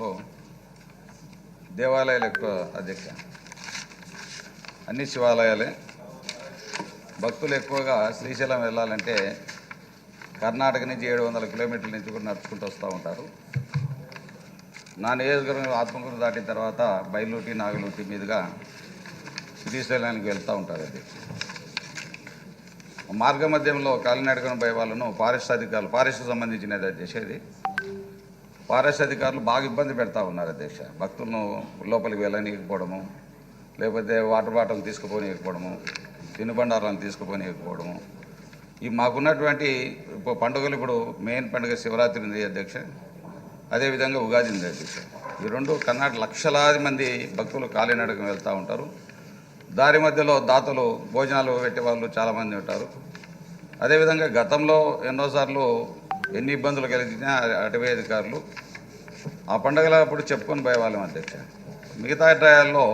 దేవాలయాల దేవాలయాలు ఎక్కువ అధ్యక్ష. అన్ని శివాలయాలే. భక్తులు ఎక్కువగా శ్రీశైలం వెళ్ళాలంటే కర్ణాటక నుంచి ఏడు వందల కిలోమీటర్ల నుంచి కూడా నడుచుకుంటూ వస్తూ ఉంటారు. నా నియోజకవర్గం ఆత్మకూరు దాటిన తర్వాత బయలుటి నాగలూటి మీదుగా శ్రీశైలానికి వెళ్తూ ఉంటారు అధ్యక్ష మార్గ మధ్యంలో కాలినడకన పోయే వాళ్ళను ఫారెస్ట్ అధికారులు ఫారెస్ట్ సంబంధించినది అధ్యక్ష ఆర్ఎస్ అధికారులు బాగా ఇబ్బంది పెడతా ఉన్నారు అధ్యక్ష. భక్తులను లోపలికి వెళ్ళనీయకపోవడము లేకపోతే వాటర్ బాటిల్ తీసుకుపోనీయకపోవడము తినుబండారాలను తీసుకుపోనీయకపోవడము. ఈ మాకున్నటువంటి పండుగలు ఇప్పుడు మెయిన్ పండుగ శివరాత్రి ఉంది అధ్యక్ష. అదేవిధంగా ఉగాది ఉంది అధ్యక్ష. ఈ రెండు కర్ణాటక లక్షలాది మంది భక్తులు కాలినడకం వెళ్తూ ఉంటారు. దారి మధ్యలో దాతలు భోజనాలు పెట్టే వాళ్ళు చాలామంది ఉంటారు. అదేవిధంగా గతంలో ఎన్నోసార్లు ఎన్ని ఇబ్బందులు కలిగినా అటవీ అధికారులు ఆ పండుగలప్పుడు చెప్పుకొని పోయేవాళ్ళం అధ్యక్ష. మిగతా ట్రయాల్లో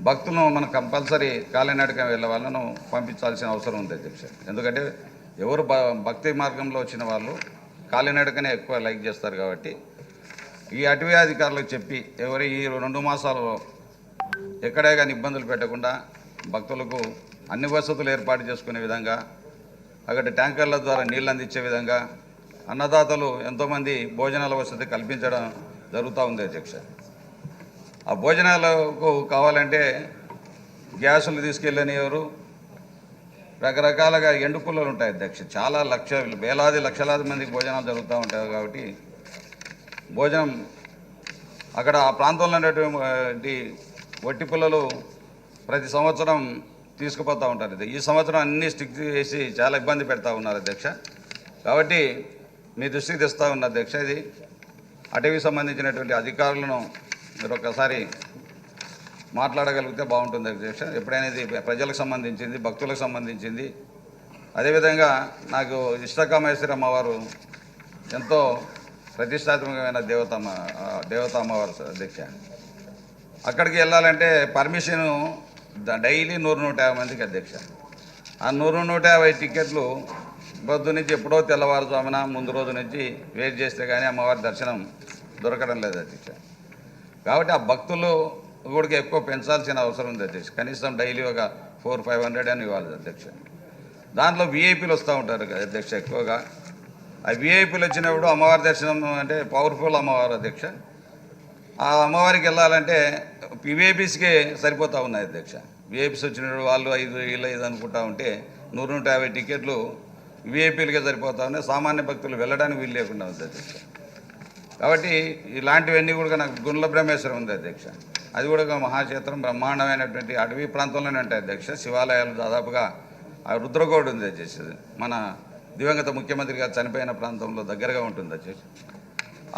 భక్తులను మనం కంపల్సరీ కాలినడకం వెళ్ళే వాళ్ళను పంపించాల్సిన అవసరం ఉంది అధ్యక్ష. ఎందుకంటే ఎవరు భ- భక్తి మార్గంలో వచ్చిన వాళ్ళు కాలినడకనే ఎక్కువ లైక్ చేస్తారు కాబట్టి ఈ అటవీ అధికారులకు చెప్పి ఎవరి ఈ రెండు మాసాలు ఎక్కడే కానీ ఇబ్బందులు పెట్టకుండా భక్తులకు అన్ని వసతులు ఏర్పాటు చేసుకునే విధంగా అక్కడ ట్యాంకర్ల ద్వారా నీళ్ళు అందించే విధంగా అన్నదాతలు ఎంతోమంది భోజనాల వసతి కల్పించడం జరుగుతూ ఉంది అధ్యక్ష. ఆ భోజనాలకు కావాలంటే గ్యాసులు తీసుకెళ్ళనివారు. రకరకాలుగా ఎండు పుల్లలు ఉంటాయి అధ్యక్ష. చాలా లక్ష వేలాది లక్షలాది మందికి భోజనాలు జరుగుతూ ఉంటాయి కాబట్టి భోజనం అక్కడ ఆ ప్రాంతంలో ఉన్నటువంటి వట్టి పుల్లలు ప్రతి సంవత్సరం తీసుకుపోతూ ఉంటారు ఇది. ఈ సంవత్సరం అన్ని స్టిక్ చేసి చాలా ఇబ్బంది పెడతా ఉన్నారు అధ్యక్ష. కాబట్టి మీ దృష్టికి తెస్తా ఉన్న అధ్యక్ష ఇది అటవీ సంబంధించినటువంటి అధికారులను మీరు ఒకసారి మాట్లాడగలిగితే బాగుంటుంది అధ్యక్ష. ఎప్పుడైనా ఇది ప్రజలకు సంబంధించింది భక్తులకు సంబంధించింది. అదేవిధంగా నాకు ఇష్టకామేశ్వరి అమ్మవారు ఎంతో ప్రతిష్టాత్మకమైన దేవతమ్మ దేవత అమ్మవారు సార్ అధ్యక్ష. అక్కడికి వెళ్ళాలంటే పర్మిషను డైలీ నూరు నూట యాభై మందికి అధ్యక్ష. ఆ నూరు నూట యాభై టికెట్లు పొద్దు నుంచి ఎప్పుడో తెల్లవారుజామున ముందు రోజు నుంచి వెయిట్ చేస్తే కానీ అమ్మవారి దర్శనం దొరకడం లేదు అధ్యక్ష. కాబట్టి ఆ భక్తులు కూడా ఎక్కువ పెంచాల్సిన అవసరం ఉంది అధ్యక్ష. కనీసం డైలీ ఒక ఫోర్ ఫైవ్ హండ్రెడ్ అని ఇవ్వాలి అధ్యక్ష. దాంట్లో విఐపీలు వస్తూ ఉంటారు కదా అధ్యక్ష ఎక్కువగా. ఆ విఐపీలు వచ్చినప్పుడు అమ్మవారి దర్శనం అంటే పవర్ఫుల్ అమ్మవారు అధ్యక్ష. ఆ అమ్మవారికి వెళ్ళాలంటే విఐపీస్కే సరిపోతూ ఉన్నాయి అధ్యక్ష. విఐపీస్ వచ్చినప్పుడు వాళ్ళు ఐదు వీళ్ళు ఐదు అనుకుంటా ఉంటే నూరు నూట యాభై టికెట్లు విఐపీలకే సరిపోతా ఉన్నాయి. సామాన్య భక్తులు వెళ్ళడానికి వీలు లేకుండా ఉంది అధ్యక్ష. కాబట్టి ఇలాంటివన్నీ కూడా నాకు గుండ్ల బ్రహ్మేశ్వరం ఉంది అధ్యక్ష. అది కూడా మహాక్షేత్రం బ్రహ్మాండమైనటువంటి అటవీ ప్రాంతంలోనే ఉంటాయి అధ్యక్ష. శివాలయాలు దాదాపుగా ఆ రుద్రగోడు ఉంది అధ్యక్ష. మన దివంగత ముఖ్యమంత్రి గారు చనిపోయిన ప్రాంతంలో దగ్గరగా ఉంటుంది అధ్యక్ష.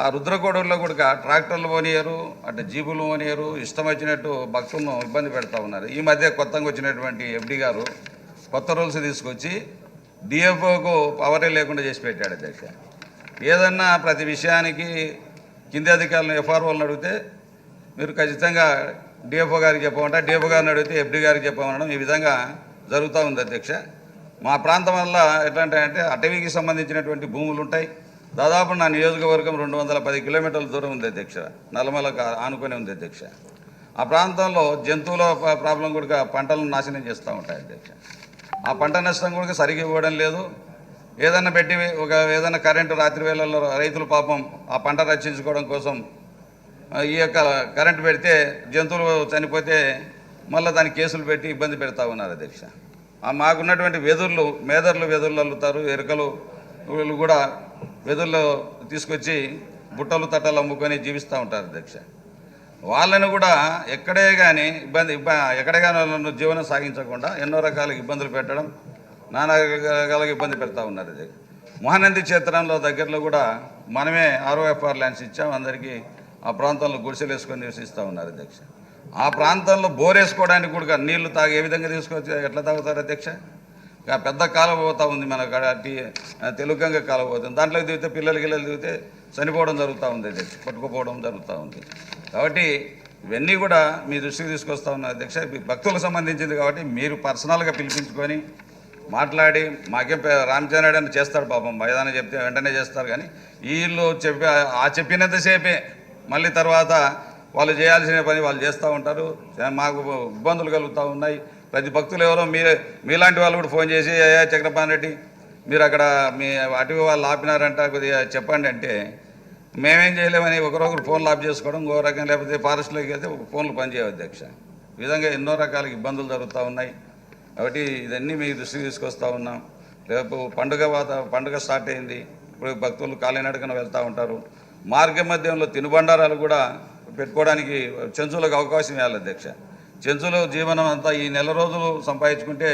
ఆ రుద్రగోడల్లో కూడా ట్రాక్టర్లు పోనీయరు అటు జీపులు పోనీయరు ఇష్టం వచ్చినట్టు భక్తులను ఇబ్బంది పెడతా ఉన్నారు. ఈ మధ్య కొత్తగా వచ్చినటువంటి ఎఫ్డి గారు కొత్త రూల్స్ తీసుకొచ్చి డిఎఫ్ఓకు పవరే లేకుండా చేసి పెట్టాడు అధ్యక్ష. ఏదన్నా ప్రతి విషయానికి కింది అధికారులను ఎఫ్ఆర్ఓలను అడిగితే మీరు ఖచ్చితంగా డిఎఫ్ఓ గారికి చెప్పమంటే డిఎఫ్ఓ గారిని అడిగితే ఎఫ్డి గారికి చెప్పమనడం ఈ విధంగా జరుగుతూ ఉంది అధ్యక్ష. మా ప్రాంతం వల్ల ఎట్లా అంటే అటవీకి సంబంధించినటువంటి భూములు ఉంటాయి. దాదాపు నా నియోజకవర్గం రెండు వందల పది కిలోమీటర్ల దూరం ఉంది అధ్యక్ష. నల్లమలకు ఆనుకొని ఉంది అధ్యక్ష. ఆ ప్రాంతంలో జంతువుల ప్రాబ్లం కూడా పంటలను నాశనం చేస్తూ ఉంటాయి అధ్యక్ష. ఆ పంట నష్టం కూడా సరిగ్గా ఇవ్వడం లేదు. ఏదన్నా పెట్టి ఒక ఏదైనా కరెంటు రాత్రి వేళల్లో రైతులు పాపం ఆ పంట రక్షించుకోవడం కోసం ఈ యొక్క కరెంటు పెడితే జంతువులు చనిపోతే మళ్ళీ దానికి కేసులు పెట్టి ఇబ్బంది పెడతా ఉన్నారు అధ్యక్ష. మాకున్నటువంటి వెదుర్లు మేదర్లు వెదుర్లు అల్లుతారు ఎరుకలు కూడా వెదుల్లో తీసుకొచ్చి బుట్టలు తట్టలు అమ్ముకొని జీవిస్తూ ఉంటారు అధ్యక్ష వాళ్ళని కూడా ఎక్కడే కానీ ఇబ్బంది ఎక్కడే కానీ వాళ్ళను జీవనం సాగించకుండా ఎన్నో రకాల ఇబ్బందులు పెట్టడం నానా రకాలుగా ఇబ్బంది పెడతా ఉన్నారు ఇది. మహానంది క్షేత్రంలో దగ్గరలో కూడా మనమే ఆర్ఓఎఫ్ఆర్ ల్యాండ్స్ ఇచ్చాం అందరికీ ఆ ప్రాంతంలో గుడిసెలు వేసుకొని నివసిస్తూ ఉన్నారు అధ్యక్ష ఆ ప్రాంతంలో బోర్ వేసుకోవడానికి కూడా నీళ్ళు తాగి ఏ విధంగా తీసుకొచ్చి ఎట్లా తాగుతారు అధ్యక్ష పెద్ద కాలం పోతా ఉంది మన కాడ టీ తెలుగంగా కాలం పోతుంది. దాంట్లో దిగితే పిల్లలు గిల్లలు దిగితే చనిపోవడం జరుగుతూ ఉంది అది పట్టుకుపోవడం జరుగుతూ ఉంది. కాబట్టి ఇవన్నీ కూడా మీ దృష్టికి తీసుకొస్తా ఉన్న. అధ్యక్ష భక్తులకు సంబంధించింది కాబట్టి మీరు పర్సనల్గా పిలిపించుకొని మాట్లాడి మాకేం పే- అని చేస్తాడు పాపం మైదానం చెప్తే వెంటనే చేస్తారు కానీ వీళ్ళు చెప్పి ఆ చెప్పినంతసేపే మళ్ళీ తర్వాత వాళ్ళు చేయాల్సిన పని వాళ్ళు చేస్తూ ఉంటారు. మాకు ఇబ్బందులు కలుగుతూ ఉన్నాయి. ప్రతి భక్తులు ఎవరో మీరే మీలాంటి వాళ్ళు కూడా ఫోన్ చేసి అయ్యా చక్రపాణి రెడ్డి మీరు అక్కడ మీ అటవీ వాళ్ళు ఆపినారంట కొద్దిగా చెప్పండి అంటే మేమేం చేయలేమని ఒకరొకరు ఫోన్లు ఆఫ్ చేసుకోవడం ఇంకో రకం లేకపోతే ఫారెస్ట్లోకి వెళ్తే ఫోన్లు పనిచేయవు అధ్యక్ష. ఈ విధంగా ఎన్నో రకాల ఇబ్బందులు జరుగుతూ ఉన్నాయి. కాబట్టి ఇదన్నీ మీ దృష్టికి తీసుకొస్తా ఉన్నాం. రేపు పండుగ వాత పండుగ స్టార్ట్ అయింది. ఇప్పుడు భక్తులు కాలినడకన వెళ్తూ ఉంటారు. మార్గ మధ్యంలో తినుబండారాలు కూడా పెట్టుకోవడానికి చెంచులకు అవకాశం ఇవ్వాలి అధ్యక్ష. జంతువుల జీవనం అంతా ఈ నెల రోజులు సంపాదించుకుంటే